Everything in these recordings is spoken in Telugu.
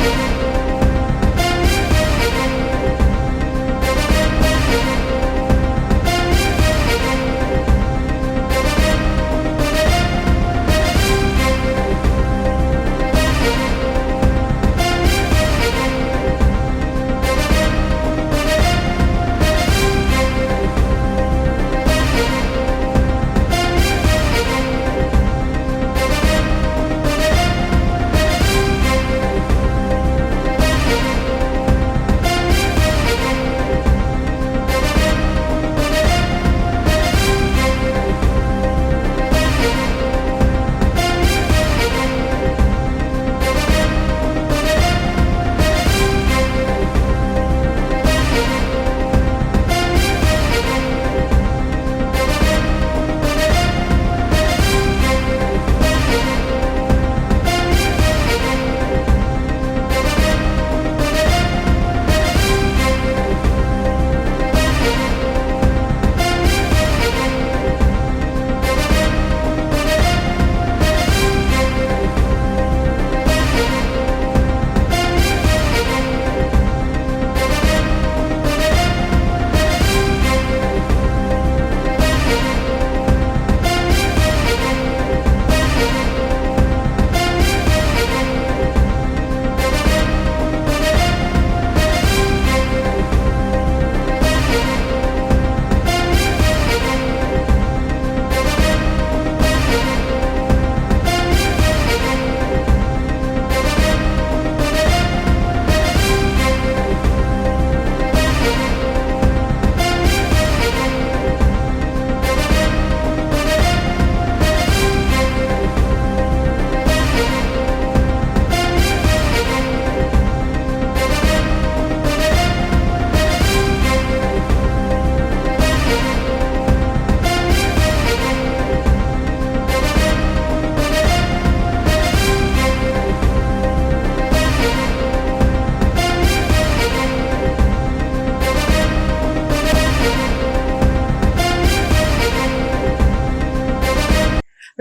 Музика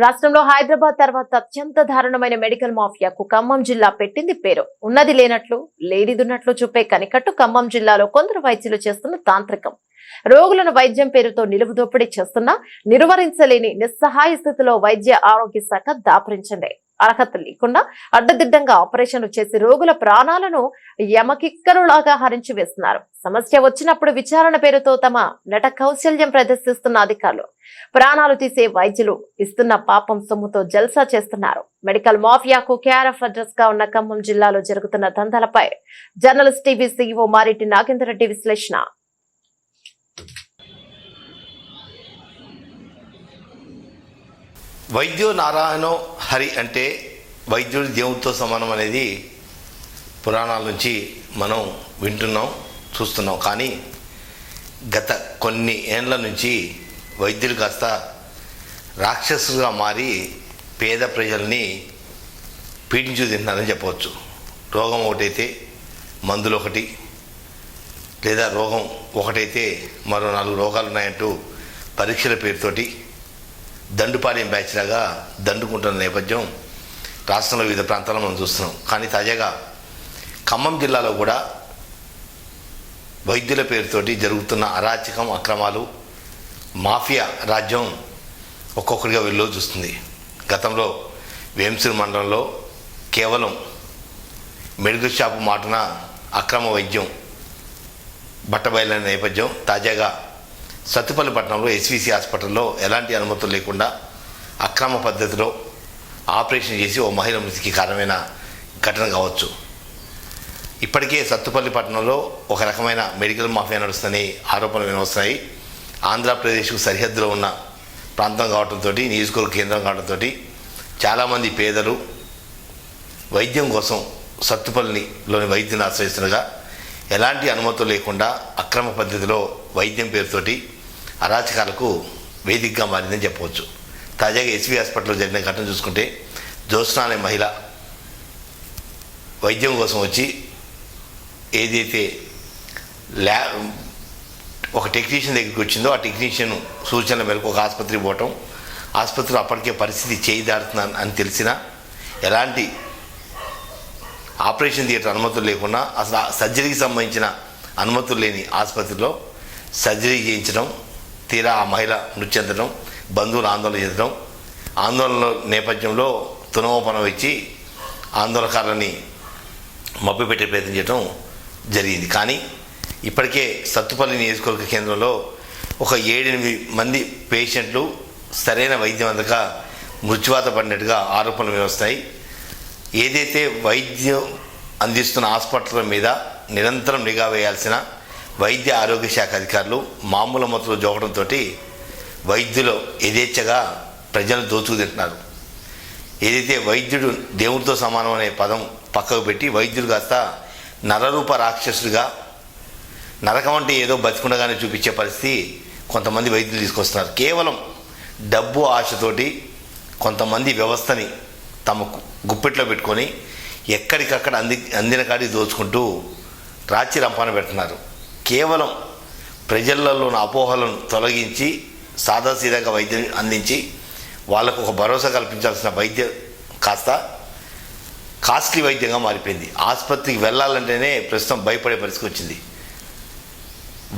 రాష్ట్రంలో హైదరాబాద్ తర్వాత అత్యంత దారుణమైన మెడికల్ మాఫియాకు ఖమ్మం జిల్లా పెట్టింది పేరు. ఉన్నది లేనట్లు లేనిదున్నట్లు చూపే కనికట్టు ఖమ్మం జిల్లాలో కొందరు వైద్యులు చేస్తున్న తాంత్రికం. రోగులను వైద్యం పేరుతో నిలువు దోపిడీ చేస్తున్నా నిర్వహించలేని నిస్సహాయ స్థితిలో వైద్య ఆరోగ్య శాఖ దాపరించింది. అర్హత లేకుండా అడ్డదిడ్డంగా ఆపరేషన్లు చేసి రోగుల ప్రాణాలను యమకిక్కరులాగా హరించి వేస్తున్నారు. సమస్య వచ్చినప్పుడు విచారణ పేరుతో తమ నట కౌశల్యం ప్రదర్శిస్తున్న అధికారులు ప్రాణాలు తీసే వైద్యులు ఇస్తున్న పాపం సొమ్ముతో జల్సా చేస్తున్నారు. మెడికల్ మాఫియాకు కేఆర్ఎఫ్ అడ్రస్గా ఉన్న ఖమ్మం జిల్లాలో జరుగుతున్న దందాలపై journalist TV CEO Mareddy Nagender Reddy విశ్లేషణ. వైద్యో నారాయణో హరి అంటే వైద్యుడు దేవుడితో సమానం అనేది పురాణాల నుంచి మనం వింటున్నాం చూస్తున్నాం. కానీ గత కొన్ని ఏండ్ల నుంచి వైద్యులు కాస్త రాక్షసులుగా మారి పేద ప్రజల్ని పీడించు తింటున్నారని చెప్పవచ్చు. రోగం ఒకటైతే మందులు ఒకటి లేదా రోగం ఒకటైతే మరో నాలుగు రోగాలు ఉన్నాయంటూ పరీక్షల పేరుతోటి దండుపాలెం బ్యాచ్ లాగా దండుకుంటున్న నేపథ్యం రాష్ట్రంలో వివిధ ప్రాంతాల్లో మనం చూస్తున్నాం. కానీ తాజాగా ఖమ్మం జిల్లాలో కూడా వైద్యుల పేరుతోటి జరుగుతున్న అరాచకం అక్రమాలు మాఫియా రాజ్యం ఒక్కొక్కరిగా వెళ్ళో చూస్తుంది. గతంలో వేంసూరు మండలంలో కేవలం మెడికల్ షాపు మాటున అక్రమ వైద్యం బట్టబయలైన నేపథ్యం తాజాగా సత్తుపల్లి పట్టణంలో ఎస్విసి హాస్పిటల్లో ఎలాంటి అనుమతులు లేకుండా అక్రమ పద్ధతిలో ఆపరేషన్ చేసి ఓ మహిళ మృతికి కారణమైన ఘటన కావచ్చు. ఇప్పటికే సత్తుపల్లి పట్టణంలో ఒక రకమైన మెడికల్ మాఫియా నడుస్తుందని ఆరోపణలు వినవస్తున్నాయి. ఆంధ్రప్రదేశ్కు సరిహద్దులో ఉన్న ప్రాంతం కావడంతో నియోజకవర్గ కేంద్రం కావడంతో చాలామంది పేదలు వైద్యం కోసం సత్తుపల్లిలోని వైద్యుని ఆశ్రయిస్తుండగా ఎలాంటి అనుమతులు లేకుండా అక్రమ పద్ధతిలో వైద్యం పేరుతోటి అరాచకాలకు వేదికగా మారిందని చెప్పవచ్చు. తాజాగా ఎస్వి హాస్పిటల్లో జరిగిన ఘటన చూసుకుంటే జ్యోత్స్న అనే మహిళ వైద్యం కోసం వచ్చి ఏదైతే ల్యా ఒక టెక్నీషియన్ దగ్గరికి వచ్చిందో ఆ టెక్నీషియన్ సూచనల మేరకు ఒక ఆసుపత్రికి పోవటం ఆసుపత్రిలో అప్పటికే పరిస్థితి చేయి దాడుతుందని అని తెలిసినా ఎలాంటి ఆపరేషన్ థియేటర్ అనుమతులు లేకుండా అసలు ఆ సర్జరీకి సంబంధించిన అనుమతులు లేని ఆసుపత్రిలో సర్జరీ చేయించడం తీరా ఆ మహిళ మృతి చెందడం బంధువులు ఆందోళన చెందడం ఆందోళన నేపథ్యంలో తునమోపనం ఇచ్చి ఆందోళనకారులని మభ్యపెట్టే ప్రయత్నం చేయడం జరిగింది. కానీ ఇప్పటికే సత్తుపల్లి నియోజకవర్గ కేంద్రంలో ఒక ఏడెనిమిది మంది పేషెంట్లు సరైన వైద్యం అందక మృత్యువాత పడినట్టుగా ఆరోపణలు వస్తాయి. ఏదైతే వైద్యం అందిస్తున్న హాస్పిటల్ మీద నిరంతరం నిఘా వేయాల్సిన వైద్య ఆరోగ్య శాఖ అధికారులు మామూలు మొత్తంలో జోకడంతో వైద్యులు యథేచ్ఛగా ప్రజలను దోచుకు తింటున్నారు. ఏదైతే వైద్యుడు దేవుడితో సమానం అనే పదం పక్కకు పెట్టి వైద్యుడు కాస్త నరరూప రాక్షసుడిగా నరకం అంటే ఏదో బతికుండగానే చూపించే పరిస్థితి కొంతమంది వైద్యులు తీసుకొస్తున్నారు. కేవలం డబ్బు ఆశతోటి కొంతమంది వ్యవస్థని తమ గుప్పెట్లో పెట్టుకొని ఎక్కడికక్కడ అంది అందిన కాడికి దోచుకుంటూ రాచి రంపాన పెడుతున్నారు. కేవలం ప్రజలలో ఉన్న అపోహలను తొలగించి సాదాసీదాగా వైద్యం అందించి వాళ్ళకు ఒక భరోసా కల్పించాల్సిన వైద్యం కాస్త కాస్ట్లీ వైద్యంగా మారిపోయింది. ఆసుపత్రికి వెళ్ళాలంటేనే ప్రస్తుతం భయపడే పరిస్థితి వచ్చింది.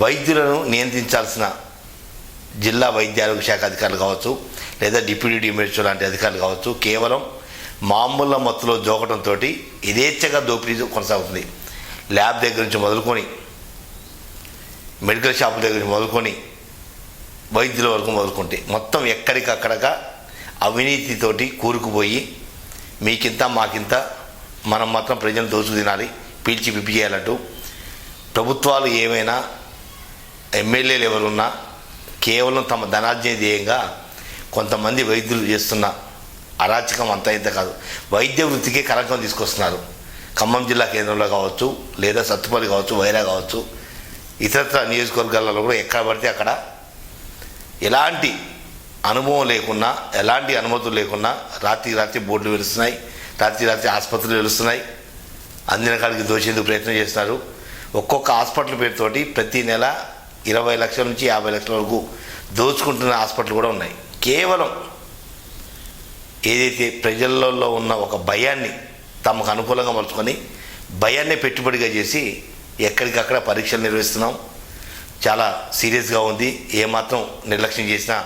వైద్యులను నియంత్రించాల్సిన జిల్లా వైద్య ఆరోగ్య శాఖ అధికారులు కావచ్చు లేదా డిప్యూటీ డిమెడిచో లాంటి అధికారులు కావచ్చు కేవలం మామూలు మత్తులో జోకటంతో యథేచ్ఛగా దోపిడీ కొనసాగుతుంది. ల్యాబ్ దగ్గర నుంచి మొదలుకొని మెడికల్ షాప్ దగ్గర మొదలుకొని వైద్యుల వరకు మొదలుకుంటే మొత్తం ఎక్కడికక్కడక అవినీతితోటి కూరుకుపోయి మీకింత మాకింత మనం మాత్రం ప్రజలు దోచు తినాలి పీల్చి పిప్పి చేయాలంటూ ప్రభుత్వాలు ఏమైనా ఎమ్మెల్యేలు ఎవరున్నా కేవలం తమ ధనార్జన ధ్యేయంగా కొంతమంది వైద్యులు చేస్తున్న అరాచకం అంతా ఇంత కాదు. వైద్య వృత్తికే కలకం తీసుకొస్తున్నారు. ఖమ్మం జిల్లా కేంద్రంలో కావచ్చు లేదా సత్తుపల్లి కావచ్చు వైరా కావచ్చు ఇతరత్ర నియోజకవర్గాలలో కూడా ఎక్కడ పడితే అక్కడ ఎలాంటి అనుభవం లేకున్నా ఎలాంటి అనుమతులు లేకున్నా రాత్రి రాత్రి బోర్డులు వెలుస్తున్నాయి రాత్రి రాత్రి ఆసుపత్రులు వెలుస్తున్నాయి. అందిన కాడికి దోచేందుకు ప్రయత్నం చేస్తున్నారు. ఒక్కొక్క హాస్పిటల్ పేరుతోటి ప్రతి నెల ఇరవై లక్షల నుంచి యాభై లక్షల వరకు దోచుకుంటున్న హాస్పిటల్ కూడా ఉన్నాయి. కేవలం ఏదైతే ప్రజలలో ఉన్న ఒక భయాన్ని తమకు అనుకూలంగా మలుచుకొని భయాన్ని పెట్టుబడిగా చేసి ఎక్కడికక్కడ పరీక్షలు నిర్వహిస్తున్నాం. చాలా సీరియస్గా ఉంది. ఏమాత్రం నిర్లక్ష్యం చేసినా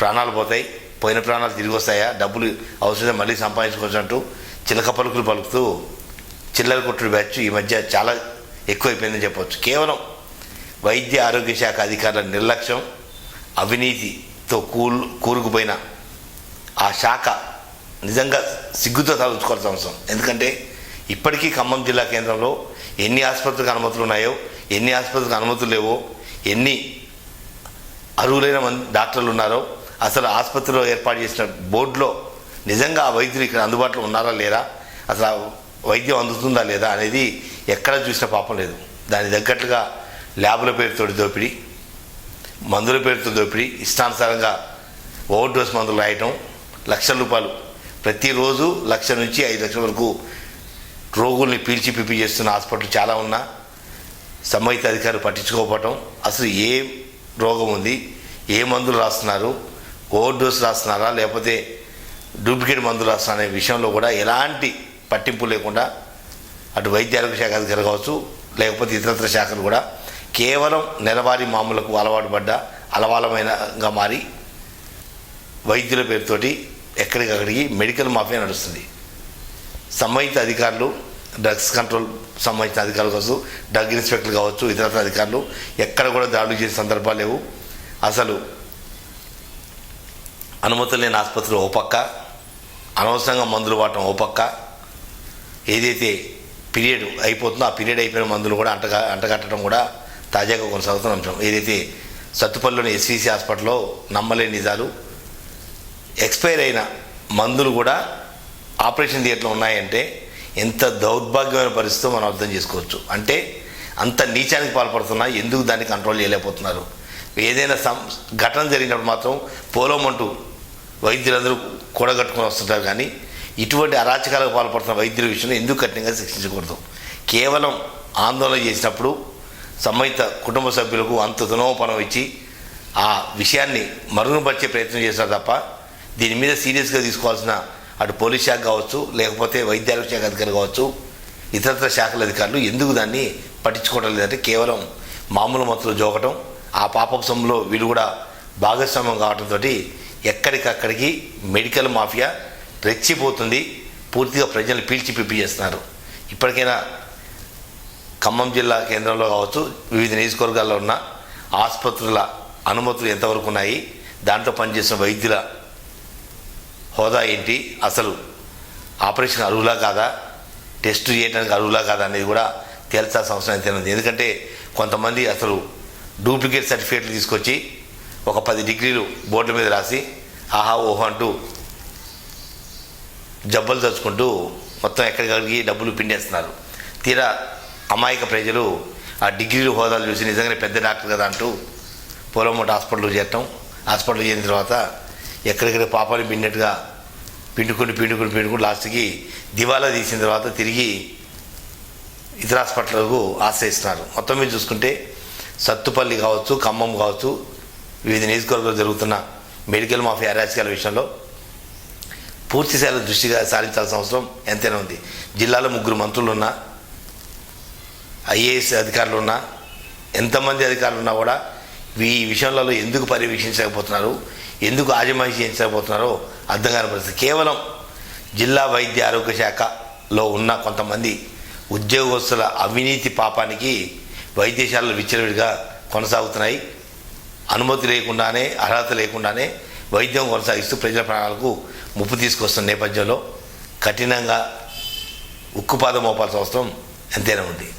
ప్రాణాలు పోతాయి. పోయిన ప్రాణాలు తిరిగి వస్తాయా? డబ్బులు అవసరం మళ్ళీ సంపాదించుకోవచ్చు అంటూ చిలక పలుకులు పలుకుతూ చిల్లర కొట్టుడు బ్యాచ్ ఈ మధ్య చాలా ఎక్కువైపోయిందని చెప్పవచ్చు కేవలం వైద్య ఆరోగ్య శాఖ అధికారుల నిర్లక్ష్యం అవినీతితో కూల్ కూరుకుపోయిన ఆ శాఖ నిజంగా సిగ్గుతో తలుచుకోవాల్సిన అవసరం. ఎందుకంటే ఇప్పటికీ ఖమ్మం జిల్లా కేంద్రంలో ఎన్ని ఆసుపత్రికి అనుమతులు ఉన్నాయో ఎన్ని ఆసుపత్రికి అనుమతులు లేవో ఎన్ని అర్హులైన డాక్టర్లు ఉన్నారో అసలు ఆసుపత్రిలో ఏర్పాటు చేసిన బోర్డులో నిజంగా ఆ వైద్యులు ఇక్కడ అందుబాటులో ఉన్నారా లేరా అసలు ఆ వైద్యం అందుతుందా లేదా అనేది ఎక్కడ చూసిన పాపం లేదు. దాని తగ్గట్లుగా ల్యాబుల పేరుతో దోపిడీ మందుల పేరుతో దోపిడీ ఇష్టానుసారంగా ఓవర్ డోస్ మందులు రాయటం లక్షల రూపాయలు ప్రతిరోజు లక్ష నుంచి ఐదు లక్షల వరకు రోగుల్ని పీల్చి పిప్పి చేస్తున్న హాస్పిటల్ చాలా ఉన్నా సంబంధిత అధికారులు పట్టించుకోకపోవటం. అసలు ఏ రోగం ఉంది? ఏ మందులు రాస్తున్నారు? ఓవర్ డోస్ రాస్తున్నారా? లేకపోతే డూప్లికేట్ మందులు రాస్తున్నా అనే విషయంలో కూడా ఎలాంటి పట్టింపు లేకుండా అటు వైద్య ఆరోగ్య శాఖ అధికారులు కావచ్చు లేకపోతే ఇతరత్ర శాఖలు కూడా కేవలం నెలవారీ మామూలకు అలవాటు పడ్డ అలవాలమైనగా మారి వైద్యుల పేరుతోటి ఎక్కడికక్కడికి మెడికల్ మాఫియా నడుస్తుంది. సంబంధిత అధికారులు డ్రగ్స్ కంట్రోల్ సంబంధించిన అధికారులు కావచ్చు డ్రగ్ ఇన్స్పెక్టర్ కావచ్చు ఇతర అధికారులు ఎక్కడ కూడా దాడులు చేసే సందర్భాలు లేవు. అసలు అనుమతులు లేని ఆసుపత్రులు ఓ పక్క అనవసరంగా మందులు వాడటం ఓ పక్క. ఏదైతే పీరియడ్ అయిపోతుందో ఆ పీరియడ్ అయిపోయిన మందులు కూడా అంటగా అంటగట్టడం కూడా తాజాగా కొనసాగుతున్న అంశం. ఏదైతే సత్తుపల్లిలోని ఎస్వీసీ హాస్పిటల్లో నమ్మలేని నిజాలు ఎక్స్పైర్ అయిన మందులు కూడా ఆపరేషన్ థియేటర్లో ఉన్నాయంటే ఎంత దౌర్భాగ్యమైన పరిస్థితి మనం అర్థం చేసుకోవచ్చు. అంటే అంత నీచానికి పాల్పడుతున్నా ఎందుకు దాన్ని కంట్రోల్ చేయలేకపోతున్నారు? ఏదైనా సం ఘటన జరిగినప్పుడు మాత్రం పోలోమంటూ వైద్యులందరూ కూడగట్టుకుని వస్తుంటారు కానీ ఇటువంటి అరాచకాలకు పాల్పడుతున్న వైద్యుల విషయంలో ఎందుకు కఠినంగా శిక్షించకూడదు? కేవలం ఆందోళన చేసినప్పుడు సంబంధిత కుటుంబ సభ్యులకు అంత దునోపనం ఇచ్చి ఆ విషయాన్ని మరుగుపరిచే ప్రయత్నం చేసినా తప్ప దీని మీద సీరియస్గా తీసుకోవాల్సిన అటు పోలీస్ శాఖ కావచ్చు లేకపోతే వైద్య శాఖ అధికారులు కావచ్చు ఇతరత్ర శాఖల అధికారులు ఎందుకు దాన్ని పట్టించుకోవడం లేదంటే కేవలం మామూలు మత్తులు జోకటం ఆ పాపపు సమయంలో వీళ్ళు కూడా భాగస్వామ్యం కావడంతో ఎక్కడికక్కడికి మెడికల్ మాఫియా రెచ్చిపోతుంది పూర్తిగా ప్రజలు పీల్చి పిప్పి చేస్తున్నారు. ఇప్పటికైనా ఖమ్మం జిల్లా కేంద్రంలో కావచ్చు వివిధ నియోజకవర్గాల్లో ఉన్న ఆసుపత్రుల అనుమతులు ఎంతవరకు ఉన్నాయి దాంట్లో పనిచేసిన వైద్యుల హోదా ఏంటి? అసలు ఆపరేషన్ అర్హులా కాదా? టెస్ట్ చేయడానికి అరువులా కాదా అనేది కూడా తేల్చాల్సిన అవసరం అయితే ఉంది. ఎందుకంటే కొంతమంది అసలు డూప్లికేట్ సర్టిఫికేట్లు తీసుకొచ్చి ఒక పది డిగ్రీలు బోర్డు మీద రాసి ఆహా ఓహో అంటూ జబ్బలు తలుచుకుంటూ మొత్తం ఎక్కడికడికి డబ్బులు పిండేస్తున్నారు. తీరా అమాయక ప్రజలు ఆ డిగ్రీలు హోదాలు చూసి నిజంగానే పెద్ద డాక్టర్ కదా అంటూ పోలమూట హాస్పిటల్ చేరటం. హాస్పిటల్ చేరిన తర్వాత ఎక్కడిక్కడ పాపాలు పిండినట్టుగా పిండుకుని పిండుకుని పిండుకుని లాస్ట్కి దివాలా తీసిన తర్వాత తిరిగి ఇతర హాస్పిటల్కు ఆశ్రయిస్తున్నారు. మొత్తం మీద చూసుకుంటే సత్తుపల్లి కావచ్చు ఖమ్మం కావచ్చు వివిధ నియోజకవర్గాలు జరుగుతున్న మెడికల్ మాఫియా అరాచకాల విషయంలో పూర్తి స్థాయిలో దృష్టిగా సారించాల్సిన అవసరం ఎంతైనా ఉంది. జిల్లాలో ముగ్గురు మంత్రులు ఉన్నా ఐఏఎస్ అధికారులు ఉన్నా ఎంతమంది అధికారులు ఉన్నా కూడా ఈ విషయంలో ఎందుకు పర్యవేక్షించకపోతున్నారు ఎందుకు ఆజమాయిషీ చేయించకపోతున్నారో అర్థం కాని పరిస్థితి. కేవలం జిల్లా వైద్య ఆరోగ్య శాఖలో ఉన్న కొంతమంది ఉద్యోగస్తుల అవినీతి పాపానికి వైద్యశాలలు విచ్చలవిడిగా కొనసాగుతున్నాయి. అనుమతి లేకుండానే అర్హత లేకుండానే వైద్యం కొనసాగిస్తూ ప్రజల ప్రాణాలకు ముప్పు తీసుకొస్తున్న నేపథ్యంలో కఠినంగా ఉక్కుపాదం మోపాల్సిన అవసరం ఎంతైనా ఉంది.